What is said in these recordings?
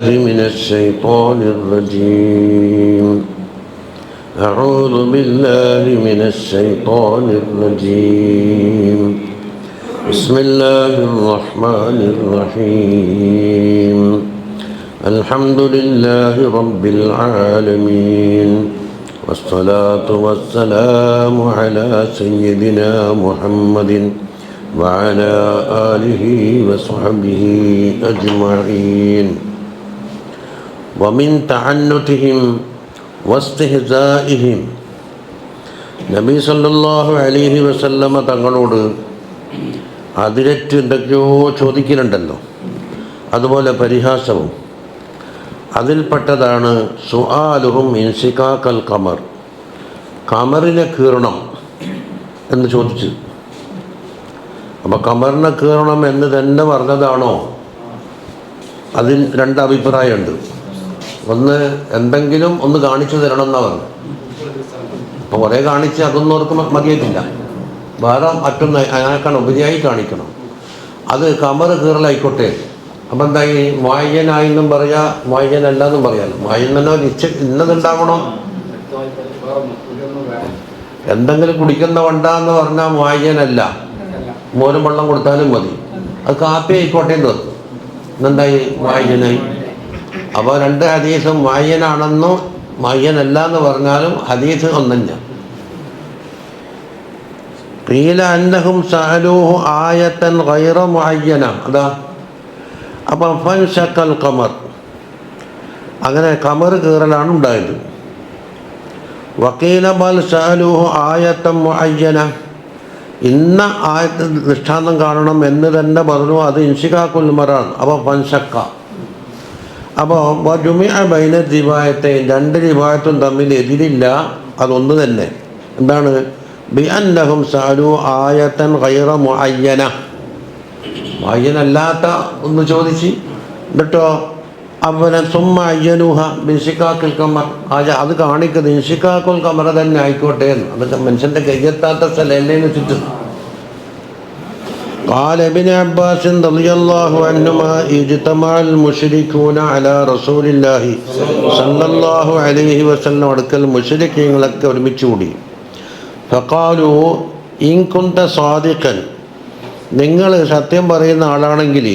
من الشيطان الرجيم. أعوذ بالله من الشيطان الرجيم. بسم الله الرحمن الرحيم. الحمد لله رب العالمين. والصلاة والسلام على سيدنا محمد وعلى آله وصحبه أجمعين. വമിൻ തഹന്നുറ്റിഹിം വസ്തിഹിം നബി സല്ലാഹു അലിഹി വസല്ലമ തങ്ങളോട് അതിരറ്റ് എന്തൊക്കെയോ ചോദിക്കലുണ്ടല്ലോ അതുപോലെ പരിഹാസവും. അതിൽപ്പെട്ടതാണ് സുആലുഹും ഇൻസിക്കാക്കൽ കമർ കമറിനെ കീറണം എന്ന് ചോദിച്ചു. അപ്പോൾ കമറിനെ കീറണം എന്ന് തന്നെ പറഞ്ഞതാണോ? അതിൽ രണ്ടഭിപ്രായമുണ്ട് ഒന്ന് എന്തെങ്കിലും ഒന്ന് കാണിച്ചു തരണം എന്നാ പറഞ്ഞു അപ്പോൾ കുറേ കാണിച്ച് അതൊന്നും അവർക്ക് മതിയായിട്ടില്ല. വേറെ മറ്റൊന്ന് അയാൾക്കാണ് ഉപരിയായി കാണിക്കണം. അത് കമർ കീറലായിക്കോട്ടെ. അപ്പം എന്തായി? വായനായെന്നും പറയാ വായനല്ലാന്നും പറയാലോ. വായനോ നിശ്ച ഇന്നതുണ്ടാവണം. എന്തെങ്കിലും കുടിക്കുന്ന വണ്ട എന്ന് പറഞ്ഞാൽ വായനല്ല മൂലം വെള്ളം കൊടുത്താലും മതി. അത് കാപ്പി ആയിക്കോട്ടെ എന്ന് പറഞ്ഞു. എന്നെന്തായി വായനായി അപ്പോൾ രണ്ട് ഹദീസും മായ്യനാണെന്നോ മായ്യനല്ല എന്ന് പറഞ്ഞാലും ഹദീസ് ഒന്നഞ്ഞ പീല സഹലൂഹു ആയത്തൻ ഗൈറ മുഅയ്യന അതാ. അപ്പം ഫൻ ഷക്കൽ കമർ അങ്ങനെ കമർ കീറലാണ് ഉണ്ടായത്. വക്കീല ബൽ സഹലൂഹു ആയത്തം അയ്യന ഇന്ന ആയത്ത് ദൃഷ്ടാന്തം കാണണം എന്ന് തന്നെ പറഞ്ഞു. അത് ഇൻഷിഖാക്കുൽ മറാണ് അപ്പോൾ ഫൻഷക്ക അപ്പോൾ ജുമിഅ ബൈന റിവായത്തെ രണ്ട് റിവായത്തും തമ്മിൽ എതിരില്ല. അതൊന്ന് തന്നെ. എന്താണ്? ബി അന്നഹും സാലു ആയത്തൻ ഗൈറ മുഅയ്യന. മുഅയ്യനല്ലാത്ത ഒന്ന് ചോദിച്ച്. എന്നിട്ടോ? അവന സുമ്മ അയ്യനുഹ ബിൻഷിക്കാക്കുൽ കമർ ആജ അത് കാണിക്കുന്നത് ഇൻഷിക്കാക്കുൽ കമറ തന്നെ ആയിക്കോട്ടെ എന്ന്. അതൊക്കെ മനുഷ്യന്റെ കയ്യെത്താത്ത സ്ഥലം എന്നെ ചുറ്റും قال ابن عباس رضي الله عنهما اجتمع المشركون على رسول الله صلى الله عليه وسلم അടുക്കൽ മുശ്രിക്കീങ്ങളൊക്കെ ഒരുമിച്ച് കൂടി ഫക്കാലു ഇൻ കുന്ത സാദിഖൻ നിങ്ങൾ സത്യം പറയുന്ന ആളാണെങ്കിൽ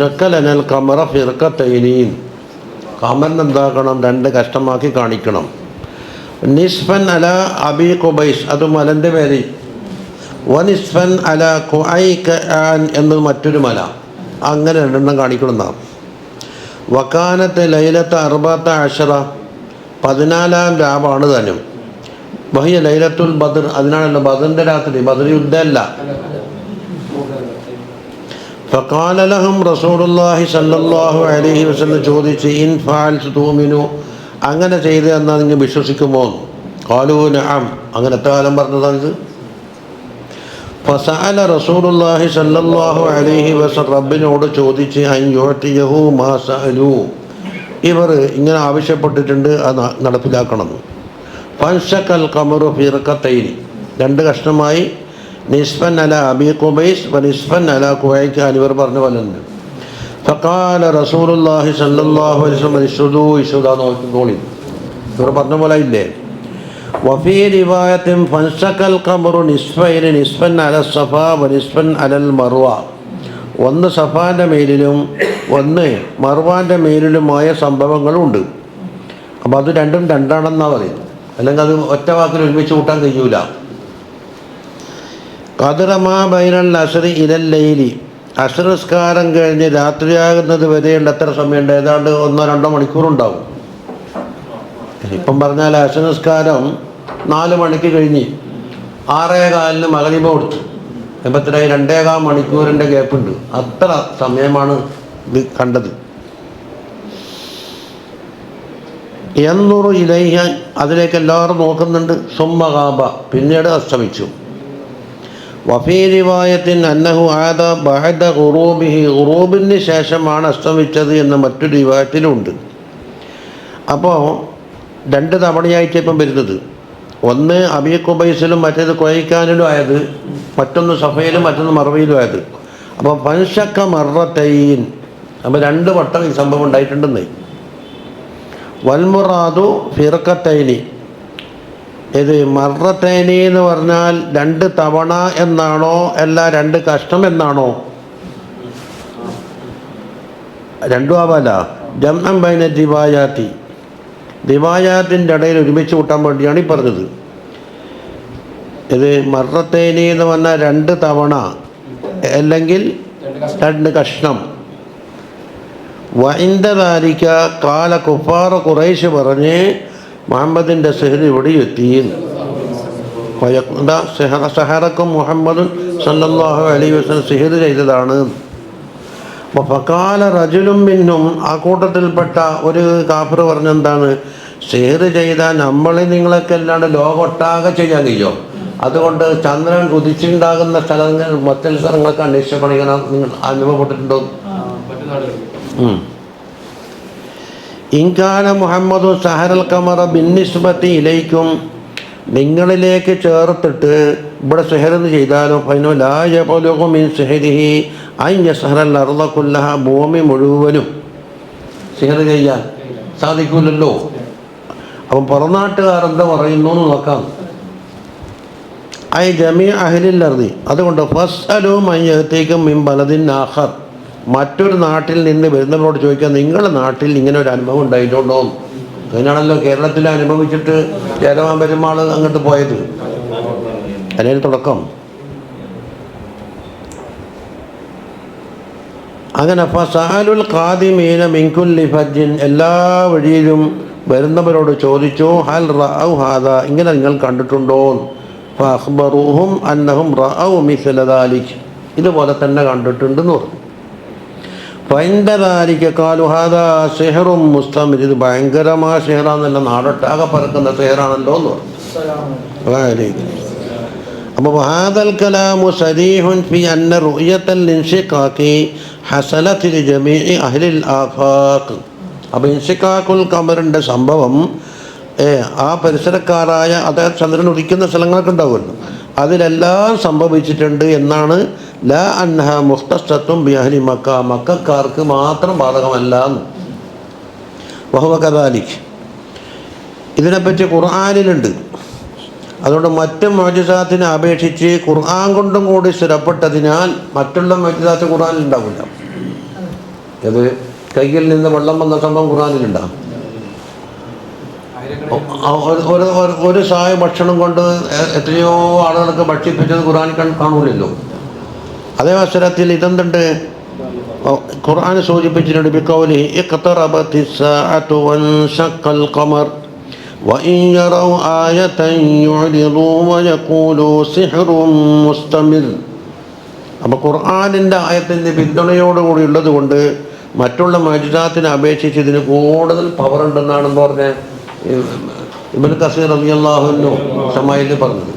ശക്കലനൽ കമറ ഫിർക്കത്തൈനീൻ കമറിന് എന്താക്കണം രണ്ട് കഷ്ടമാക്കി കാണിക്കണം നിസ്ഫൻ അല അബി കുബൈസ് അത് മലൻ്റെ പേര് വനിസ്ഫൻ അല ഖുആൻ എന്നത് മറ്റൊരു മല. അങ്ങനെ രണ്ടെണ്ണം കാണിക്കണമെന്നാണ് വക്കാനത്ത് ലൈലത്ത് അറുപത്ത അഷറ പതിനാലാം രാവാണ് താനും ബഹിയ ലൈലത്തുൽ ബദർ. അതിനാണല്ലോ ബദറിന്റെ രാത്രി. ബദർ യുദ്ധമല്ല. ഫക്കാല ലഹം റസൂലുല്ലാഹി സല്ലല്ലാഹു അലൈഹി വസല്ലം ചോദിച്ച് ഇൻ ഫാൽ തൂമിനു? അങ്ങനെ ചെയ്ത് എന്നാൽ നിങ്ങൾ വിശ്വസിക്കുമോ കാലൂന അങ്ങനെ എത്ര കാലം പറഞ്ഞതാണ് ഇത്? ഫസഅല റസൂലുള്ളാഹി സല്ലല്ലാഹു അലൈഹി വസല്ലം റബ്ബിനോട് ചോദിച്ച് അൻ യുഅതിയഹു മാ സഅലു? ഇവർ ഇങ്ങനെ ആവശ്യപ്പെട്ടിട്ടുണ്ട് അത് നടപ്പിലാക്കണം. ഫൻഷക്കൽ ഖമറു ഫിർക്കത്തൈനി രണ്ട് കഷ്ണമായി നിസ്ഫൻ അല അബി കുബൈസ് നിസ്ഫൻ അല കുബൈക്ക് ഇവർ പറഞ്ഞ പോലെ തന്നെ. ഫഖാല റസൂലുള്ളാഹി സല്ലല്ലാഹു അലൈഹി വസല്ലം ഇഷ്ഹദു ഇഷ്ഹദ നോക്കിക്കോളി ഇവർ പറഞ്ഞ പോലെ ഇല്ലേ? وفي رواية فانسك القمر نصفين نصفا على الصفا ونصفا على المروة ഒന്ന് സഫാൻ്റെ മേലിലും ഒന്ന് മർവാൻ്റെ മേലിലുമായ സംഭവങ്ങളുണ്ട് അപ്പോൾ അത് രണ്ടും രണ്ടാണെന്നാണ് പറയുന്നത് അല്ലെങ്കിൽ അത് ഒറ്റ വാക്കിൽ ഒരുമിച്ച് കൂട്ടാൻ കഴിയൂല കതിറമാ ബൈനൽ അസറി ഇലല്ലയിലി അസറസ്കാരം കഴിഞ്ഞ് രാത്രിയാകുന്നത് വരെയുള്ള എത്ര സമയമുണ്ട് ഏതാണ്ട് ഒന്നോ രണ്ടോ മണിക്കൂറുണ്ടാവും ഇപ്പം പറഞ്ഞാൽ അസനസ്കാരം നാല് മണിക്ക് കഴിഞ്ഞ് ആറേ കാലിന് മകനിമ കൊടുത്തു. എൺപത്തിരായി രണ്ടേകാൽ മണിക്കൂറിന്റെ ഗ്യാപ്പുണ്ട് അത്ര സമയമാണ് ഇത് കണ്ടത്. എന്നൂറ് ഇലയ്യ അതിലേക്ക് എല്ലാവരും നോക്കുന്നുണ്ട്. സുമ്മകാബ. പിന്നീട് അസ്തമിച്ചു. വഫീ റിവായത്തിൻ അന്നഹു ആദ ബഹദ ഉറൂബിഹി ഉറൂബിന് ശേഷമാണ് അസ്തമിച്ചത് എന്ന് മറ്റൊരു വിവാഹത്തിലുണ്ട് അപ്പോൾ രണ്ട് തവണയായിട്ട് ഇപ്പം വരുന്നത്. ഒന്ന് അബി കുബൈസിലും മറ്റേത് കൊയക്കാനിലും ആയത് മറ്റൊന്ന് സഫയിലും മറ്റൊന്ന് മറവയിലും ആയത്. അപ്പോൾ പൻഷക്ക മറത്തൈൻ അപ്പോൾ രണ്ട് വട്ടം ഈ സംഭവം ഉണ്ടായിട്ടുണ്ടെന്നേ. വൽമുറാദു ഫിറക്കത്തൈനി ഇത് മറത്തൈനി എന്ന് പറഞ്ഞാൽ രണ്ട് തവണ എന്നാണോ അല്ല രണ്ട് കഷ്ടം എന്നാണോ? രണ്ടും ആവാല ജംനം ബൈന ദിവായാത്തി ദിവായാത്തിന്റെ ഇടയിൽ ഒരുമിച്ച് കൂട്ടാൻ വേണ്ടിയാണ് ഈ പറഞ്ഞത്. ഇത് മറത്തേനി എന്ന് പറഞ്ഞാൽ രണ്ട് തവണ അല്ലെങ്കിൽ രണ്ട് കഷ്ണം. വൈന്ദതാരിക്ക കാല കുപ്പാറ കുറേശ് പറഞ്ഞ് മുഹമ്മദിന്റെ സെഹർ ഇവിടെ എത്തി സഹറക്കും മുഹമ്മദും സല്ലാഹു അലൈഹി വസ്ലം സെഹർ ചെയ്തതാണ്. ഫക്കാല റജുലും മിന്നും ആ കൂട്ടത്തിൽപ്പെട്ട ഒരു കാഫർ പറഞ്ഞെന്താണ്? ഷെയർ ചെയ്താൽ നമ്മളെ നിങ്ങളൊക്കെ അല്ലാണ്ട് ലോകൊട്ടാകെ ചെയ്യാൻ കഴിയോ? അതുകൊണ്ട് ചന്ദ്രൻ കുതിച്ചുണ്ടാകുന്ന സ്ഥലങ്ങൾ മറ്റു സ്ഥലങ്ങളൊക്കെ ഇങ്ങനെ നിങ്ങൾ അനുഭവപ്പെട്ടിട്ടുണ്ടോ. ഇൻകാന മുഹമ്മദു സഹറൽ കമറ ബിന്നിസ്ബത്തി ഇലയിക്കും നിങ്ങളിലേക്ക് ചേർത്തിട്ട് ഇവിടെ സെഹറെന്ന് ചെയ്താലോ ഫൈനോ ലായപോലും മീൻ സെഹരിഹി അയ്യ സഹറൽ ഭൂമി മുഴുവനും. സെഹർ ചെയ്യാൻ സാധിക്കൂലല്ലോ? അപ്പം പുറനാട്ടുകാർ എന്താ പറയുന്നു എന്ന് നോക്കാം. ഐ ജമീ അറുതി അതുകൊണ്ട് ഫസ്റ്റ് അലോ മയ്യത്തേക്കും മിൻ ബലദിൻ ആഹർ മറ്റൊരു നാട്ടിൽ നിന്ന് വരുന്നവരോട് ചോദിക്കാൻ നിങ്ങളുടെ നാട്ടിൽ ഇങ്ങനെ ഒരു അനുഭവം ഉണ്ടായിട്ടുണ്ടോ? അതിനാണല്ലോ കേരളത്തിൽ അനുഭവിച്ചിട്ട് ചേരവാൻ പെരുമാൾ അങ്ങോട്ട് പോയത്. അതിന് തുടക്കം. അങ്ങനെ ഫസാലുൽ ഖാദിമീന മിൻകുല്ലി ഫജ്ജിൻ എല്ലാ വഴിയിലും വരുന്നവരോട് ചോദിച്ചു ഹൽ റഅവ് ഹാദ? ഇങ്ങനെ നിങ്ങൾ കണ്ടിട്ടുണ്ടോ? ഫഅഖ്ബറൂഹും അന്നഹും റഅവ് മിസ്ല ദാലിക്. ഇതുപോലെ തന്നെ കണ്ടിട്ടുണ്ടെന്ന് പറഞ്ഞു. ഫൈൻഡദാലിക്ക് ഖാലു ഹാദാ സെഹറും മുസ്തമിർ ഇത് ഭയങ്കരമായ സെഹറാന്നല്ല നാടൊട്ടാകെ പറക്കുന്ന സെഹറാണല്ലോ എന്ന് പറഞ്ഞു. അപ്പോൾ വഹാദൽ കലാമു സരീഹുൻ ഫി അന്ന റുയത്തൽ ഇൻഷിഖാക്കി ഹസലത്തിൽ ജമീ അഹ്ലിൽ ആഫാഖ്. അപ്പോൾ ഇൻഷിഖാഖുൽ കമറിന്റെ സംഭവം ഏ, ആ പരിസരക്കാരായ അതായത് ചന്ദ്രൻ ഉദിക്കുന്ന സ്ഥലങ്ങളൊക്കെ ഉണ്ടാവുമല്ലോ അതിലെല്ലാം സംഭവിച്ചിട്ടുണ്ട് എന്നാണ് ല അൻഹ മുഖ്തസ്തത്വം ബിഹലി മക്ക. മക്കാർക്ക് മാത്രം ബാധകമല്ല എന്ന്. വഹുവ കദാലിക്. ഇതിനെപ്പറ്റി ഖുർആാനിലുണ്ട്. അതുകൊണ്ട് മറ്റു മോചിതാത്തിനെ അപേക്ഷിച്ച് ഖുർആൻ കൊണ്ടും കൂടി സ്ഥിരപ്പെട്ടതിനാൽ മറ്റുള്ള മോചിതാത്ത് ഖുർആനിൽ ഉണ്ടാവില്ല. അത് കയ്യിൽ നിന്ന് വെള്ളം വന്ന സംഭവം ഖുർആാനിലുണ്ടാകും ഒരു ഒരു സായ ഭക്ഷണം കൊണ്ട് എത്രയോ ആളുകൾക്ക് ഭക്ഷിപ്പിച്ചത് ഖുർആാനിൽ കാണൂലല്ലോ. അതേ അവസരത്തിൽ ഇതെന്തുണ്ട്? ഖുർആൻ സൂചിപ്പിച്ചിട്ടുണ്ട് ബിക്കൗലി ഇഖ്തറബത്തി വൻ ശഖൽ ഖമർ. وإن يروا آية يعرضوا ويقولوا سحر مستمر അപ്പോൾ ഖുർആാനിൻ്റെ ആയത്തിൻ്റെ പിന്തുണയോടുകൂടി ഉള്ളത് കൊണ്ട് മറ്റുള്ള മജിദാത്തിനെ അപേക്ഷിച്ച് ഇതിന് കൂടുതൽ പവർ ഉണ്ടെന്നാണ് പറഞ്ഞ ഇബൻ കസീർ അലി അള്ളാഹുനു ഷമായിൽ പറഞ്ഞത്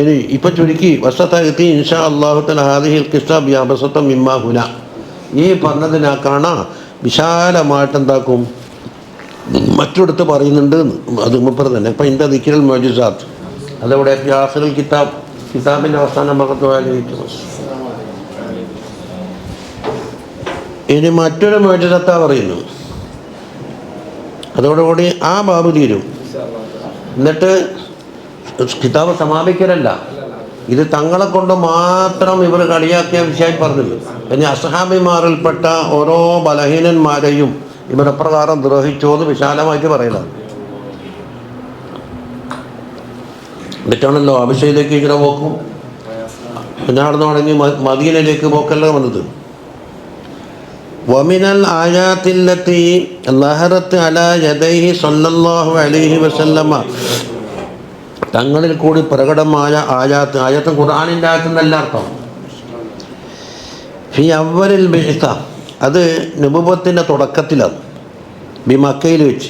ഇനി ഇപ്പൊ ചുരുക്കി വസത്തി ഇൻഷാ അള്ളാഹുത്തൽ ഹാദിഹിൽ കിസ്താബ് യാബസത്തം ഇമ്മാഹുന ഈ പറഞ്ഞതിനാ കാണാ വിശാലമായിട്ട് എന്താക്കും മറ്റൊടുത്ത് പറയുന്നുണ്ട്. അത് മുപ്പത് തന്നെ. ഇപ്പം എന്റെ ദിക്കിരൽ മോജിസാത്ത്. അതവിടെ യാസറുൽ കിതാബ്. കിതാബിന്റെ അവസാനം ഭാഗത്ത് വായിക്കുന്നു ഇനി മറ്റൊരു മോചിതത്ത പറയുന്നു. അതോടുകൂടി ആ ബാബു തീരും. എന്നിട്ട് കിതാബ് സമാപിക്കലല്ല. ഇത് തങ്ങളെ കൊണ്ട് മാത്രം ഇവർ കളിയാക്കിയ വിഷയം പറഞ്ഞില്ല. പിന്നെ അസഹാബിമാരിൽപ്പെട്ട ഓരോ ബലഹീനന്മാരെയും ഇവരപ്രകാരം ദ്രോഹിച്ചു എന്ന് വിശാലമായിട്ട് പറയുന്നത് എന്നിട്ടാണല്ലോ അഭിഷേകത്തിലേക്ക് ഇങ്ങനെ പോക്കും. പിന്നെ അവിടെ തുടങ്ങി മദീനയിലേക്ക് പോക്കല്ല വന്നത്. വമിനൽ ആയാത്തില്ലത്തി ലഹറത്ത് അല യദൈഹി സല്ലല്ലാഹു അലൈഹി വസല്ലമ. തങ്ങളിൽ കൂടി പ്രകടമായ ആയാത്ത് ആയത്തും ഖുർആാനിന്റെ ആയത്തെന്നല്ല അർത്ഥം. ഫി അവലിൽ ബിഹ്ത അത് നുപത്തിന്റെ തുടക്കത്തിലാണ്. ബി മക്കയിൽ വെച്ച്.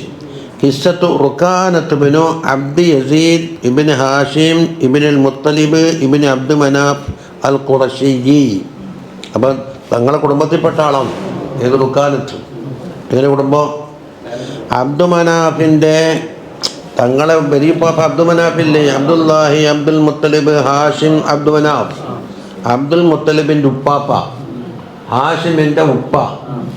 ഹിസ്സത്തു റുക്കാനത്ത് ബിനു അബ്ദി യസീദ് ഇബിൻ ഹാഷിം ഇബിൻ മുത്തലിബ് ഇബിൻ അബ്ദു മനാഫ് അൽ ഖുറഷി അപ്പം തങ്ങളെ കുടുംബത്തിൽപ്പെട്ട ആളാണ്. ഏത് റുക്കാനത്ത് എങ്ങനെ കുടുംബം? അബ്ദു മനാഫിന്റെ തങ്ങളെ ബരീപ്പാപ്പ അബ്ദു മനാഫില്ലേ? അബ്ദുല്ലാഹി അബ്ദുൽ മുത്തലിബ് ഹാഷിം അബ്ദു മനാഫ്. അബ്ദുൽ മുത്തലിബിന്റെ ഉപ്പാപ്പ. ഹാഷിമിന്റെ ഉപ്പ.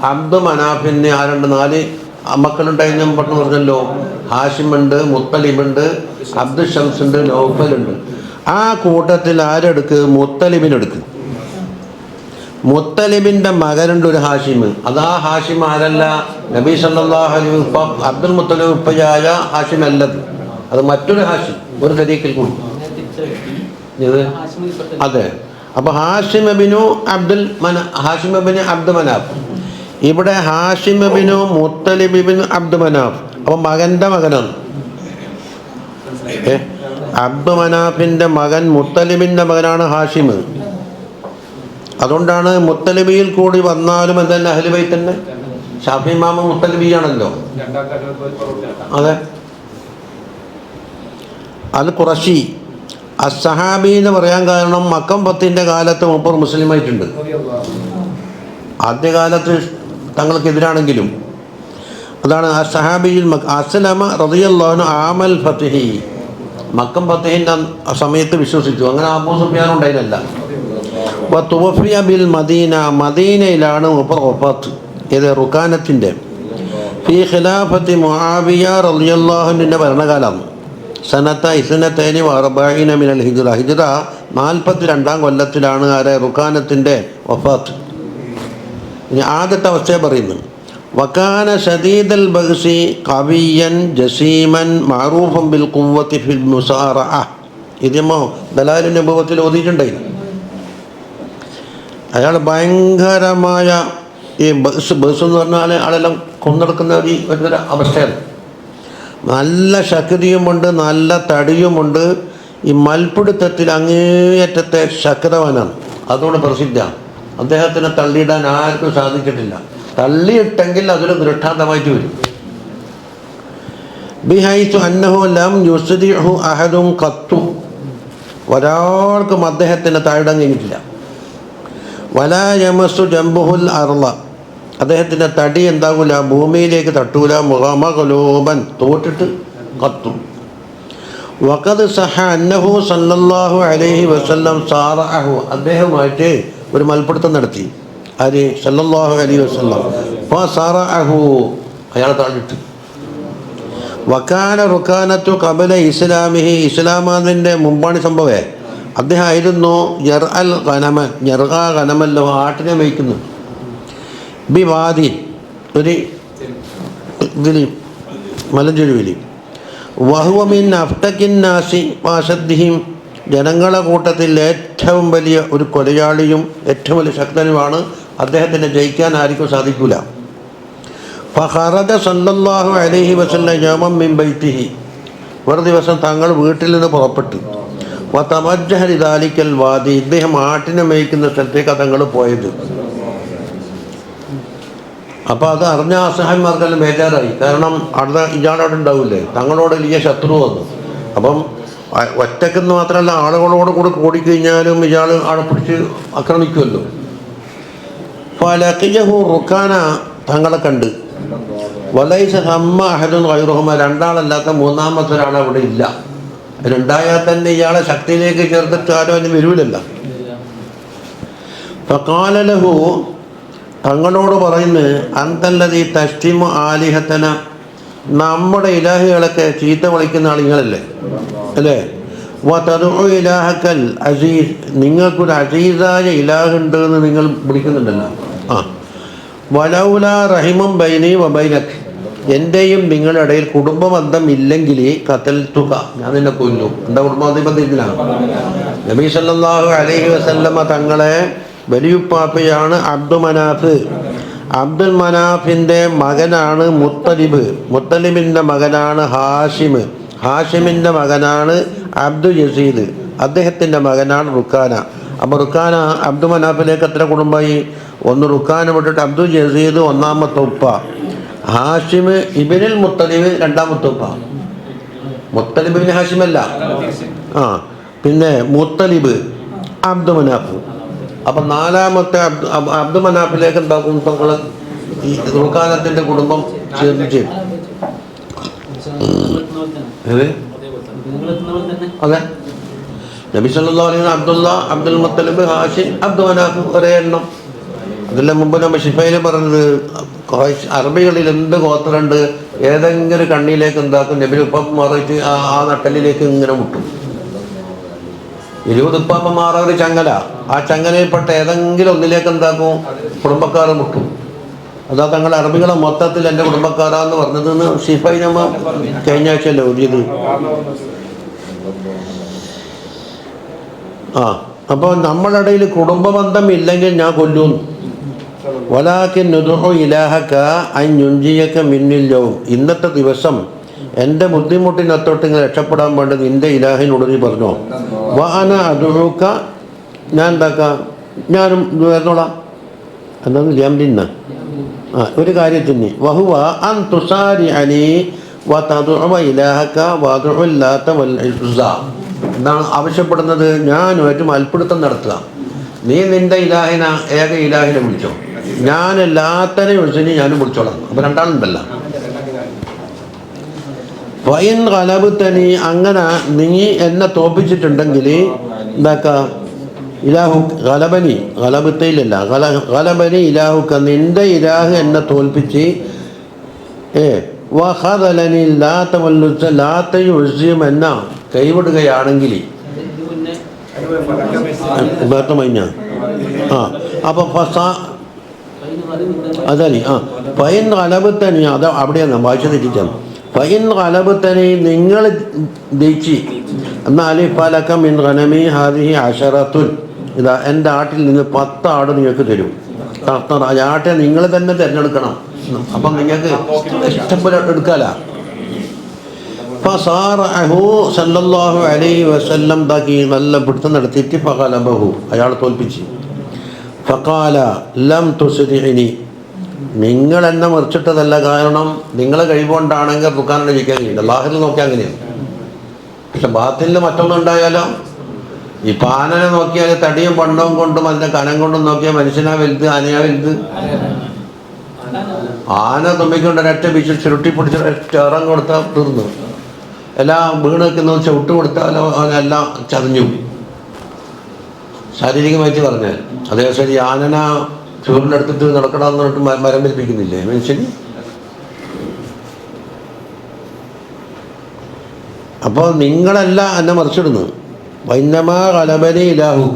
അബ്ദു മനാഫിന് ആരുണ്ട്? നാല് മക്കളുണ്ടായി ഞാൻ പറഞ്ഞു പറഞ്ഞല്ലോ. ഹാഷിമുണ്ട് മുത്തലിബുണ്ട് അബ്ദുൽ ഷംസ് ഉണ്ട് നൗഫലുണ്ട്. ആ കൂട്ടത്തിൽ ആരെടുക്ക്? മുത്തലിബിനെടുക്ക്. മുത്തലിബിന്റെ മകനുണ്ട് ഒരു ഹാഷിം. അതാ ഹാഷിം ആരല്ല? നബി ഉപ്പ അബ്ദുൽ മുത്തലിബ് ഉപ്പയായ ഹാഷിം അല്ലത്. അത് മറ്റൊരു ഹാഷിം ഒരു തരീക്കിൽ കൂടി. അതെ. അപ്പൊ ഹാഷിം അബിനു അബ്ദുൽ മന ഹാഷിം അബിന് അബ്ദു മനാഫ്. ഇവിടെ ഹാഷിം അബിനു മുത്തലിബ് അബ്ദു മനാഫ്. അപ്പൊ മകന്റെ മകനാണ്. അബ്ദു മനാഫിന്റെ മകൻ മുത്തലിബിന്റെ മകനാണ് ഹാഷിം. അതുകൊണ്ടാണ് മുത്തലബിയിൽ കൂടി വന്നാലും എന്തല്ല അഹലുബൈ തന്നെ? ഷാഫി മാമ മുത്തലബിയാണല്ലോ. അതെ. അത് കുറശി അസഹാബി എന്ന് പറയാൻ കാരണം മക്കം പത്തിന്റെ കാലത്ത് മുപ്പർ മുസ്ലിമായിട്ടുണ്ട്. ആദ്യകാലത്ത് തങ്ങൾക്കെതിരാണെങ്കിലും. അതാണ് ആ സഹാബിയിൽ അസ്ലമ റതിയല്ലാഹു ആമൽ ഫത്തിഹി മക്കം ഫത്തിഹിന്റെ സമയത്ത് വിശ്വസിച്ചു. അങ്ങനെ അബൂ ഉണ്ടായിരുന്നല്ല തുവഫിയ ബിൽ മദീന മദീനയിലാണ് ഒഫാത്ത് ഇത് റുക്കാനത്തിന്റെ ഫി ഖിലാഫത്തി റളിയല്ലാഹുവിന്റെ ഭരണകാലം. സനത്ത ഇസുനത്തേനി വറബായിന മിനൽ ഹിജ്റ. ഹിജ്റ നാൽപ്പത്തി രണ്ടാം കൊല്ലത്തിലാണ് ആരെ റുക്കാനത്തിന്റെ വഫാത്ത്. ഇനി ആദ്യത്തെ അവസ്ഥയെ പറയുന്നു. വക്കാന ഷദീദൽ ബഹ്സി കവിയൻ ജസീമൻ മാറൂഫം ബിൽ കുവ്വത്തി ഫിൽ മുസാറ ഇതിമോ ദലാലിന്റെ അനുഭവത്തിൽ ഓതിയിട്ടുണ്ടായി അയാൾ ഭയങ്കരമായ ഈ ബസ് ബസ് എന്ന് പറഞ്ഞാൽ ആളെല്ലാം കൊന്നെടുക്കുന്ന ഒരു ഒരു അവസ്ഥയാണ്. നല്ല ശക്തിയുമുണ്ട് നല്ല തടിയുമുണ്ട്. ഈ മൽപ്പിടുത്തത്തിൽ അങ്ങേയറ്റത്തെ ശക്തവനാണ്. അതുകൊണ്ട് പ്രസിദ്ധ. അദ്ദേഹത്തിനെ തള്ളിയിടാൻ ആർക്കും സാധിച്ചിട്ടില്ല. തള്ളിയിട്ടെങ്കിൽ അതൊരു ദൃഷ്ടാന്തമായിട്ട് വരും. ബിഹൈസു അന്നഹു ലം യുസ്രിഹു അഹദും കത്തു. ഒരാൾക്കും അദ്ദേഹത്തിന് താഴിടാൻ കഴിഞ്ഞിട്ടില്ല. വലാ യമസ്സു ജംബുഹുൽ അർള. അദ്ദേഹത്തിന്റെ തടി എന്താകൂല? ഭൂമിയിലേക്ക് തട്ടൂല. മുഖമകലോപൻ തോട്ടിട്ട് കത്തും. വഖദ് സഹ അന്നഹു സല്ലല്ലാഹു അലൈഹി വസല്ലം സാറഹു അദ്ദേഹമായിട്ട് ഒരു മൽപ്പിടുത്തം നടത്തി. ആര്? സല്ലല്ലാഹു അലൈഹി വസല്ലം. അപ്പോൾ സാറഹു അയാളെ താഴിട്ട് വക്കാന റുക്കാനത്തു കബല ഇസ്ലാമിഹി. ഇസ്ലാമാദിന്റെ മുമ്പാണ് സംഭവേ. അദ്ദേഹം ആയിരുന്നു ജർ അൽ ഖനമൻ ജർഗ ഖനമല്ലോ ആട്ടിനെ മേയ്ക്കുന്നു ബി വാദി ഒരു ഇതിൽ മലഞ്ചെരുവിൽ വഹുവമിൻ അഫ്തക്കിൻ നാസി വാസദ്ദിഹിം ജനങ്ങളെ കൂട്ടത്തിൽ ഏറ്റവും വലിയ ഒരു കൊലയാളിയും ഏറ്റവും വലിയ ശക്തനുമാണ് അദ്ദേഹത്തിനെ ജയിക്കാൻ ആർക്കും സാധിക്കില്ല ഫഹറദ സല്ലല്ലാഹു അലൈഹി വസല്ലം യോമം മിൻ ബൈത്തിഹി. ഒരു ദിവസം തങ്ങൾ വീട്ടിൽ നിന്ന് പുറപ്പെട്ടു. തമജ്ജഹരിദാലിക്കൽ വാദി. ഇദ്ദേഹം ആട്ടിനെ മേയ്ക്കുന്ന സ്ഥലത്തേക്ക് അതങ്ങൾ പോയത്. അപ്പോൾ അത് അറിഞ്ഞ അസഹായിമാർക്കെല്ലാം ബേജാറായി. കാരണം അടുത്ത ഇയാളവിടെ ഉണ്ടാവില്ലേ തങ്ങളോട് വലിയ ശത്രു വന്നു. അപ്പം ഒറ്റക്കെന്ന് മാത്രമല്ല ആളുകളോട് കൂടെ കൂടിക്കഴിഞ്ഞാലും ഇയാൾ ആളെ പിടിച്ച് ആക്രമിക്കുമല്ലോ ഫലഖിയഹു റുഖാന തങ്ങളെ കണ്ട്. വലൈസ ഹമ്മ അഹദും ഖൈറുഹുമ രണ്ടാളല്ലാത്ത മൂന്നാമത്തെ ഒരാൾ അവിടെ ഇല്ല. രണ്ടായാൽ തന്നെ ഇയാളെ ശക്തിയിലേക്ക് ചേർത്തിട്ട് ആരും അതിന് വരൂലല്ല. ഫക്കാലലഹു തങ്ങളോട് പറയുന്നത് അന്തല്ലത് തഷ്ടിമു ആലിഹത്തന നമ്മുടെ ഇലാഹികളൊക്കെ ചീത്ത വിളിക്കുന്ന ആളുകളല്ലേ അല്ലേ? ഇലാഹക്കൽ അസീസ് നിങ്ങൾക്കൊരു അസീസായ ഇലാഹുണ്ട് എന്ന് നിങ്ങൾ വിളിക്കുന്നുണ്ടല്ലോ. ആ. വലൗല റഹിമും ബൈനി വബൈനക് എന്റെയും നിങ്ങളുടെ ഇടയിൽ കുടുംബ ബന്ധം ഇല്ലെങ്കിൽ കത്തൽ തുക. ഞാൻ നിന്നെ കൊല്ലും. എന്താ കുടുംബബന്ധം നബീ സല്ലല്ലാഹു അലൈഹി വസല്ലമ തങ്ങളെ വലിയുപ്പാപ്പയാണ് അബ്ദു മനാഫ്. അബ്ദുൽ മനാഫിന്റെ മകനാണ് മുത്തലിബ്. മുത്തലിബിന്റെ മകനാണ് ഹാഷിം ഹാഷിമിന്റെ മകനാണ് അബ്ദു യസീദ്. അദ്ദേഹത്തിന്റെ മകനാണ് റുക്കാന. അപ്പോൾ റുക്കാന അബ്ദു മനാഫിലേക്ക് എത്ര കുടുംബമായി? ഒന്ന് റുക്കാന വിട്ടിട്ട് അബ്ദു യസീദ് ഒന്നാമത്തെ ഉപ്പ. ഹാഷിം ഇബിനിൽ മുത്തലിബ് രണ്ടാം മുത്തപ്പ ബിൻ ഹാഷിമല്ല. ആ. പിന്നെ മുത്തലിബ് അബ്ദു മനാഫ്. അപ്പം നാലാമത്തെ അബ്ദു അബ് അബ്ദു മനാഫിലേക്ക് എന്താക്കും തങ്ങൾ ഈ റുക്കാനത്തിന്റെ കുടുംബം ചേർന്ന് ചെയ്യും? അതെ. നബി സല്ലല്ലാഹു അലൈഹി അബ്ദുള്ള അബ്ദുൽ മുത്തലിബ് ഹാഷിം അബ്ദു മനാഫ് ഒരേ എണ്ണം. അതെല്ലാം മുമ്പ് നമ്മൾ ഷിഫയിൽ പറഞ്ഞത് അറബികളിൽ എന്ത് ഗോത്രമുണ്ട് ഏതെങ്കിലും കണ്ണിയിലേക്ക് എന്താക്കും നബിൽ മാറിയിട്ട് ആ ആ നട്ടലിലേക്ക് ഇങ്ങനെ മുട്ടും. ഇരുപത് ഉപ്പാപ്പ ഒരു ചങ്ങല. ആ ചങ്ങലയിൽപ്പെട്ട ഏതെങ്കിലും ഒന്നിലേക്ക് എന്താക്കും കുടുംബക്കാർ മുട്ടും. അതാ തങ്ങൾ അറബികളെ മൊത്തത്തിൽ എന്റെ കുടുംബക്കാരാന്ന് പറഞ്ഞതെന്ന് ഷിഫൈ നമ്മ കഴിഞ്ഞ ആഴ്ചയല്ലേ ഇത് ആ അപ്പോൾ നമ്മളിടയിൽ കുടുംബ ബന്ധം ഇല്ലെങ്കിൽ ഞാൻ കൊല്ലും. ഇന്നത്തെ ദിവസം എന്റെ ബുദ്ധിമുട്ടിനൊത്തോട്ട് ഇങ്ങനെ രക്ഷപ്പെടാൻ വേണ്ടത് നിന്റെ ഇലാഹിനോട് നീ പറഞ്ഞു വാന അതുഴുക്ക ഞാൻ എന്താക്കാം? ഞാനും വരുന്നോളാം എന്താന്ന് ജാമ്പിന്ന ആ ഒരു കാര്യത്തിന് വഹുവ അൻ തുസാരി ഇസ്സ. എന്താണ് ആവശ്യപ്പെടുന്നത്? ഞാനും ഏറ്റവും അത്ഭുതം നടത്തുക. നീ നിന്റെ ഇലാഹിന ഏക ഇലാഹിനെ വിളിച്ചോ. ഞാൻ എല്ലാത്തനെയും വിളിച്ചു ഞാനും വിളിച്ചോളാം അപ്പൊ രണ്ടാളുണ്ടല്ലോ വയൻ തനി അങ്ങനെ നീ എന്നെ തോപ്പിച്ചിട്ടുണ്ടെങ്കിൽ എന്താക്ക ഇലാഹു ഗലബനി ഗലബത്തയിലല്ല ഗല ഗലബനി ഇലാഹുക്ക നിന്റെ ഇലാഹ് എന്നെ തോൽപ്പിച്ച് ഏ വഹദലനി ലാത്ത വല്ലുച്ച ലാത്തയും ഒഴിച്ചും എന്ന കൈവിടുകയാണെങ്കിൽ ആ അപ്പോൾ ഫസാ അതല്ലേ? ആ. ഫൈൻ കലബത്തനി അത് അവിടെയാണ് വായിച്ചു തെറ്റിച്ചാണ്. ഫൈൻ തനി നിങ്ങൾ ജയിച്ച്. എന്നാലേ പലക്കം ഇൻ റനമി ഹാദിഹി അഷറത്തുൻ ഇതാ എന്റെ ആട്ടിൽ നിന്ന് പത്ത് ആട് നിങ്ങൾക്ക് തരും. ആട്ടെ നിങ്ങൾ തന്നെ തിരഞ്ഞെടുക്കണം. അപ്പം നിങ്ങൾക്ക് ഇഷ്ടംപോലെ എടുക്കാല. ഫസാറഹു സല്ലല്ലാഹു അലൈഹി വസല്ലം താക്കി നല്ല പിടുത്തം നടത്തിയിട്ട് ഫകലബഹു അയാൾ തോൽപ്പിച്ച്. ഫക്കാല ലം തുസ്രിഇനി നിങ്ങൾ എന്നെ മറിച്ചിട്ടതല്ല കാരണം നിങ്ങളെ കഴിവുകൊണ്ടാണെങ്കിൽ റുക്കാനെ ജയിക്കാൻ കഴിയില്ല. അള്ളാഹിൽ നോക്കിയാൽ അങ്ങനെയാണ്. പക്ഷെ ബാത്തിൽ മറ്റൊന്നുണ്ടായാലോ ഈ പാനനെ നോക്കിയാൽ തടിയും പണ്ടവും കൊണ്ടും അതിന്റെ കനം കൊണ്ടും നോക്കിയാൽ മനുഷ്യനാ വലുത് ആനയാ വലുത്. ആന തുമ്പിക്കൊണ്ട് ഒരൊറ്റ ബീച്ചിൽ ചുരുട്ടി പിടിച്ച് ഇറം കൊടുത്താൽ തീർന്നു. എല്ലാം വീണ് വെക്കുന്ന ചവിട്ട് കൊടുത്താലോ എല്ലാം ചതഞ്ഞു ശാരീരികമായിട്ട് പറഞ്ഞാൽ ശരി ആനന ചൂരിലെടുത്തിട്ട് നടക്കണമെന്ന് പറഞ്ഞിട്ട് മരം പിരിപ്പിക്കുന്നില്ലേ മനുഷ്യൻ അപ്പോൾ നിങ്ങളല്ല എന്നെ മറിച്ചിടുന്നു. വൈന്നമാ കലബനി ഇലാഹു.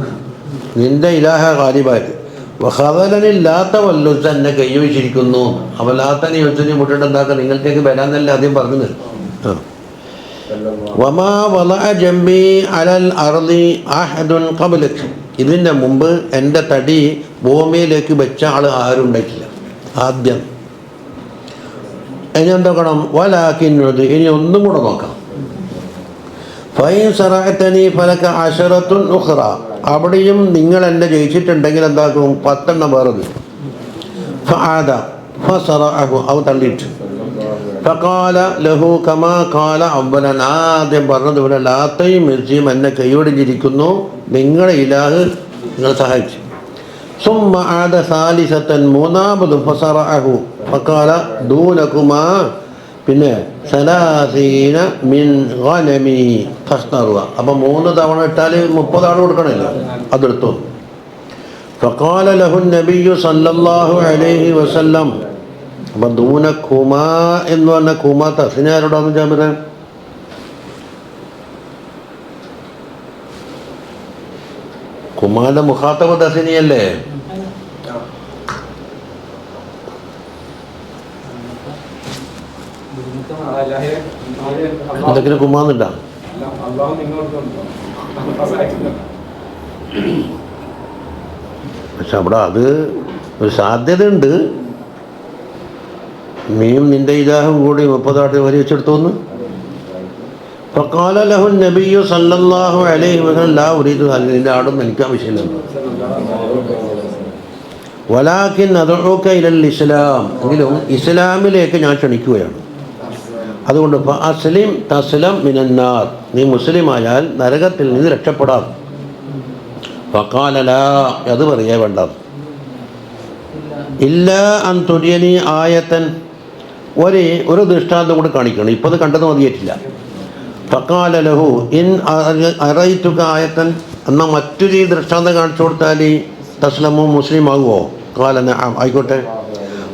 നിന്റെ ഇലാഹ കാലിബാറ്റ് വഹദലനില്ലാത്ത വല്ലുച്ച എന്നെ കൈവച്ചിരിക്കുന്നു അവലാത്തനെ യുദ്ധനെ മുട്ടിട്ട് എന്താക്കുക നിങ്ങൾക്കേക്ക് വരാന്നല്ല ആദ്യം പറഞ്ഞു ആ. വമാ വല ജമ്പി അലൽ അർദി അഹദുൻ ഖബ്ലക്. ഇതിന്റെ മുമ്പ് എന്റെ തടി ഭൂമിയിലേക്ക് വെച്ച ആൾ ആരും ഉണ്ടായിട്ടില്ല. ആദ്യം. ഇനി എന്തൊക്കണം വലാക്കിനുള്ളത് ഇനി ഒന്നും കൂടെ നോക്കാം. ഫൈൻ സറാത്തനി ഫലക അഷറത്തുൻ ഉഖ്റ. അവിടെയും നിങ്ങൾ എന്നെ ജയിച്ചിട്ടുണ്ടെങ്കിൽ എന്താക്കും പത്തെണ്ണം വേറത്. ഫആദ ഫസറഅഹു അവ തള്ളിയിട്ട്. ഫക്കാല ലഹു കമാ കാല അവലൻ ആദ്യം പറഞ്ഞത് ഇവിടെ ലാത്തയും മിർജിയും എന്നെ കൈയൊടിഞ്ഞിരിക്കുന്നു. നിങ്ങളെ ഇലാഹ് നിങ്ങൾ സഹായിച്ചു. സുമ്മ ആദ സാലിസത്തൻ മൂന്നാമത് ഫസറഅഹു. ഫക്കാല ദൂനകുമാ. പിന്നെ സലാസീന മിൻ ഗനമി. ഫസ്തറുക അപ്പം മൂന്ന് തവണ ഇട്ടാൽ മുപ്പത് ആൾ കൊടുക്കണമല്ലോ അതെടുത്തു ഫക്കാല ലഹു നബിയു സല്ലല്ലാഹു അലൈഹി വസല്ലം. അപ്പം ദൂന കുമ എന്ന് പറഞ്ഞ കുമ തസിനാരോടാന്ന് പറയാം കുമാന്റെ മുഖാത്തവ തസിനിയല്ലേ? എന്തെങ്കിലും കുമാന്നുണ്ടാ പക്ഷെ അവിടെ അത് ഒരു സാധ്യതയുണ്ട്. നീയും നിന്റെ ഇലാഹും കൂടി മുപ്പതാട്ട് വരി വെച്ചെടുത്തോന്ന് ഫക്കാല ലഹു നബിയു സല്ലല്ലാഹു അലൈഹി വസല്ലം ലാ ഉരീദു. നിന്റെ ആടൊന്നും എനിക്ക് ആവശ്യമില്ല വലാക്കിൻ അദഊക ഇലൽ ഇസ്ലാം. എങ്കിലും ഇസ്ലാമിലേക്ക് ഞാൻ ക്ഷണിക്കുകയാണ്. അതുകൊണ്ട് അസ്ലിം തസ്ലം മിനന്നാർ. നീ മുസ്ലിമായാൽ നരകത്തിൽ നിന്ന് രക്ഷപ്പെടാം. ഫക്കാലല അത് പറയേ വേണ്ട. ഇല്ല അൻ തുര്യനി ആയത്തൻ. ഒരു ഒരു ദൃഷ്ടാന്തം കൂടെ കാണിക്കണം. ഇപ്പോൾ അത് കണ്ടത് മതിയായിട്ടില്ല ഫക്കാല ലഹു ഇൻ അറയിത്തുക ആയത്തൻ എന്നാൽ മറ്റൊരു ദൃഷ്ടാന്തം കാണിച്ചു കൊടുത്താൽ തസ്ലമോ മുസ്ലിം ആകുമോ കാല നഅം. ആയിക്കോട്ടെ.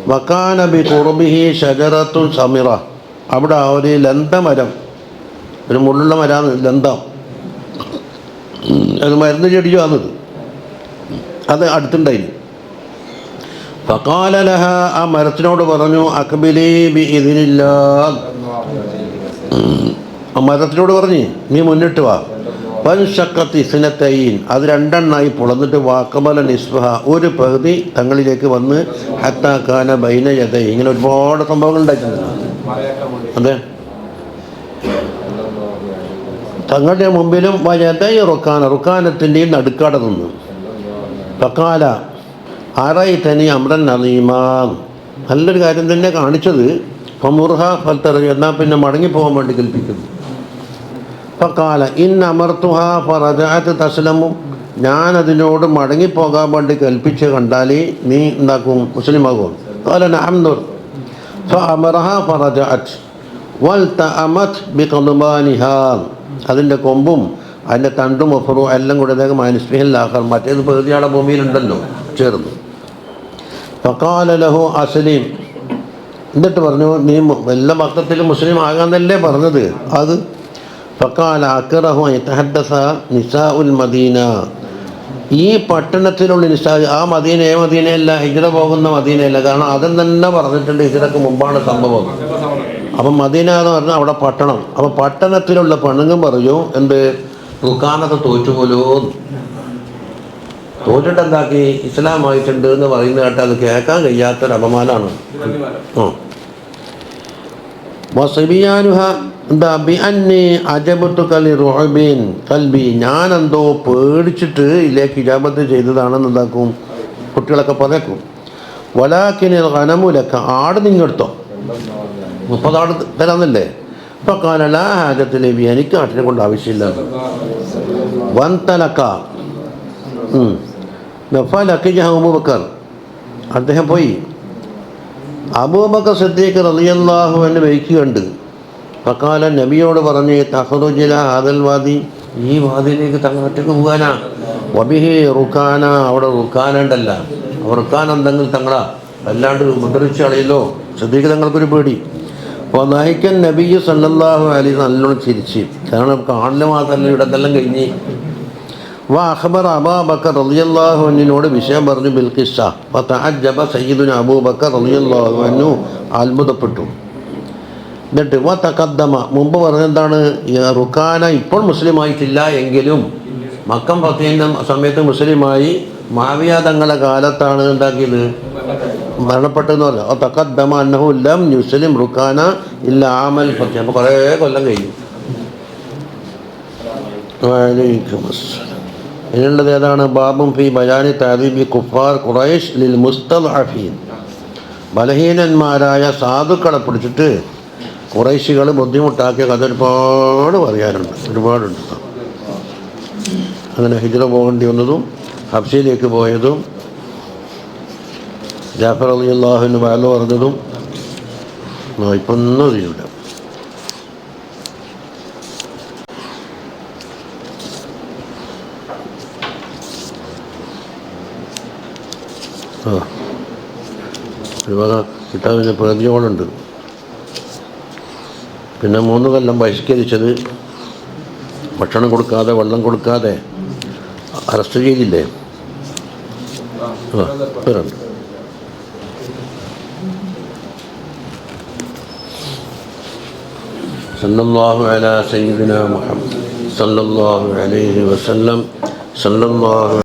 വക്കാന ബി കുറുബിഹി ഷജറത്തു സമിറ. അവിടെ ഒരു ലന്തമരം ഒരു മുള്ളുള്ള മരാണ് ലന്തം. അത് മരുന്ന് ചെടിയാണത്. അത് അടുത്തുണ്ടായിരുന്നു ഫക്കാല ആ മരത്തിനോട് പറഞ്ഞു അക്ബിലി ബി ഇതിനില്ല ആ മരത്തിനോട് പറഞ്ഞ് നീ മുന്നിട്ട് വാ. വൻഷക്കത്തി സിനത്തൈൻ അത് രണ്ടെണ്ണായി പുളന്നിട്ട് വാക്കമല നിസ്ബഹ ഒരു പകുതി തങ്ങളിലേക്ക് വന്ന് ഹത്താക്കാന ബൈന യഥ ഇങ്ങനെ ഒരുപാട് സംഭവങ്ങൾ ഉണ്ടായിട്ടുണ്ട്. അതെ. തങ്ങളുടെ മുമ്പിലും വയതൈ റുക്കാന റുക്കാനത്തിന്റെയും നടുക്കാടെ നിന്ന്. ഫക്കാല ആറായി തനി അമ്രൻ അലീമാൻ നല്ലൊരു കാര്യം തന്നെ കാണിച്ചത്. ഫമുർഹ ഫൽത്തറി എന്നാൽ പിന്നെ മടങ്ങിപ്പോകാൻ വേണ്ടി കൽപ്പിക്കുന്നു. അപ്പം കാല ഇൻ അമർത്തുഹ ഫറജാത്ത് തസ്ലമും. ഞാൻ അതിനോട് മടങ്ങിപ്പോകാൻ വേണ്ടി കൽപ്പിച്ച് കണ്ടാൽ നീ എന്താക്കും മുസ്ലിമാകും. കാല നഅംനുർ ഫഅമറഹ ഫറജഅത്. ബി ബിഖദ്ബാനിഹാ അതിന്റെ കൊമ്പും അതിന്റെ തണ്ടും ഒഫറും എല്ലാം കൂടെ അദ്ദേഹം അനുസ്മിഹില്ലാക്കർ മറ്റേത് പേതിയാളെ ഭൂമിയിലുണ്ടല്ലോ ചേർന്നു. ഫക്കാല ലഹു അസലീം. എന്നിട്ട് പറഞ്ഞു നീ വല്ല ഭക്തത്തിലും മുസ്ലിം ആകാന്നല്ലേ പറഞ്ഞത്? അത് ഫക്കാല അക്കറഹു യതഹദ്ദസ നിസാ ഉൽ മദീന. ഈ പട്ടണത്തിലുള്ള നിസാ ആ മദീന ഏ മദീനയല്ല ഹിജറ പോകുന്ന മദീനയല്ല. കാരണം അതിൽ തന്നെ പറഞ്ഞിട്ടുണ്ട് ഹിജറക്ക് മുമ്പാണ് സംഭവം. അപ്പം മദീന എന്ന് പറഞ്ഞാൽ അവിടെ പട്ടണം. അപ്പം പട്ടണത്തിലുള്ള പെണ്ണുങ്ങും പറഞ്ഞു എന്ത്? റുക്കാനത്ത് തോറ്റുപോലോ തോറ്റിട്ട് എന്താക്കി ഇസ്ലാമായിട്ടുണ്ട് എന്ന് പറയുന്ന കേട്ട് അത് കേൾക്കാൻ കഴിയാത്തൊരു അപമാനമാണ് ആ വസബിയാനുഹ എന്താ? ബി അന്നി അജബത്തു കലി റുഹബീൻ കൽബി. ഞാനെന്തോ പേടിച്ചിട്ട് ഇല്ലേക്ക് ഇജാബത്ത് ചെയ്തതാണെന്ന് എന്താക്കും? കുട്ടികളൊക്കെ പറയക്കും. വലാക്കിന് കനമുലക്ക ആട് നിങ്ങെടുത്തോ? മുപ്പതാട് തരാന്നല്ലേ ഇപ്പൊ കാലല ഹാജത്ത് ലബി എനിക്ക് ആട്ടിനെ കൊണ്ട് ആവശ്യമില്ല. വൻതലക്ക നഫലക്കിജ അബൂബക്കർ. അദ്ദേഹം പോയി. അബൂബക്കർ സിദ്ദീഖ് റളിയല്ലാഹു എന്ന് വയ്ക്കുകയുണ്ട് പക്കാല നബിയോട് പറഞ്ഞ് തഹറുജില ആദൽവാദി വാദി. ഈ വാദിയിലേക്ക് തങ്ങോട്ടേക്ക് പോകാനാ. വബിഹി റുഖാന അവിടെ റുഖാനുണ്ടല്ല റുഖാൻ എന്തെങ്കിൽ തങ്ങളാ. അല്ലാണ്ട് മുദ്രിച്ച് കളയല്ലോ. സിദ്ദീഖ് തങ്ങൾക്കൊരു പേടി. അപ്പോൾ നയിക്കൻ നബിയു സല്ലാഹു അലി നല്ലോണം ചിരിച്ച്. കാരണം കാണില്ല മാത്രമല്ല ഇവിടെ എന്തെല്ലാം കഴിഞ്ഞ്. വാ അഖബർ അബാബക്കർ റളിയല്ലാഹു അൻഹുവിനോട് വിഷയം പറഞ്ഞു ബിൽക്കിസ്സ ഫതഅജ്ജബ സയ്യിദുന അബൂബക്കർ റളിയല്ലാഹു അൻഹു അത്ഭുതപ്പെട്ടു. എന്നിട്ട് വ തഖദ്ദമ. മുമ്പ് പറഞ്ഞെന്താണ് റുഖാന ഇപ്പോൾ മുസ്ലിം ആയിട്ടില്ല എങ്കിലും മക്കം ഫത്തീന്റെ സമയത്ത് മുസ്ലിമായി മാവിയ തങ്ങളുടെ കാലത്താണ് ഉണ്ടാക്കിയത് മരണപ്പെട്ടെന്ന് പറഞ്ഞു ഓ തഖദ്ദമ അന്നഹു ലം യുസ്ലിം റുക്കാന ഇല്ല ആമൽ ഫത്തി. അപ്പോൾ കുറേ കൊല്ലം കഴിഞ്ഞു. വലൈക്കും അസ്സലാം ഇതിനുള്ളത് ഏതാണ്? ബാബും ഫി ബയാനി താദീബി കുഫാർ ഖുറൈഷ് ലിൽ മുസ്തദ്അഫീൻ. ബലഹീനന്മാരായ സാധുക്കളെ പിടിച്ചിട്ട് കുറേശികൾ ബുദ്ധിമുട്ടാക്കിയ കഥ ഒരുപാട് പറയാനുണ്ട്. ഒരുപാടുണ്ട്. അങ്ങനെ ഹിജറ പോകേണ്ടി വന്നതും ഹബ്സിയിലേക്ക് പോയതും ജാഫർ അലി അള്ളാഹുവിന് വാൽ പറഞ്ഞതും ഇപ്പൊന്നും ഇല്ല അതുവക കിട്ടാൻ പ്രതിയോളുണ്ട് പിന്നെ മൂന്ന് കൊല്ലം ബഹിഷ്കരിച്ചത് ഭക്ഷണം കൊടുക്കാതെ വെള്ളം കൊടുക്കാതെ അറസ്റ്റ് ചെയ്തില്ലേ? ഇവരുണ്ട് സല്ലല്ലാഹു അല സയ്യിദിന മുഹമ്മദ് സല്ലല്ലാഹു അലൈഹി വസല്ലം. സല്ലാഹു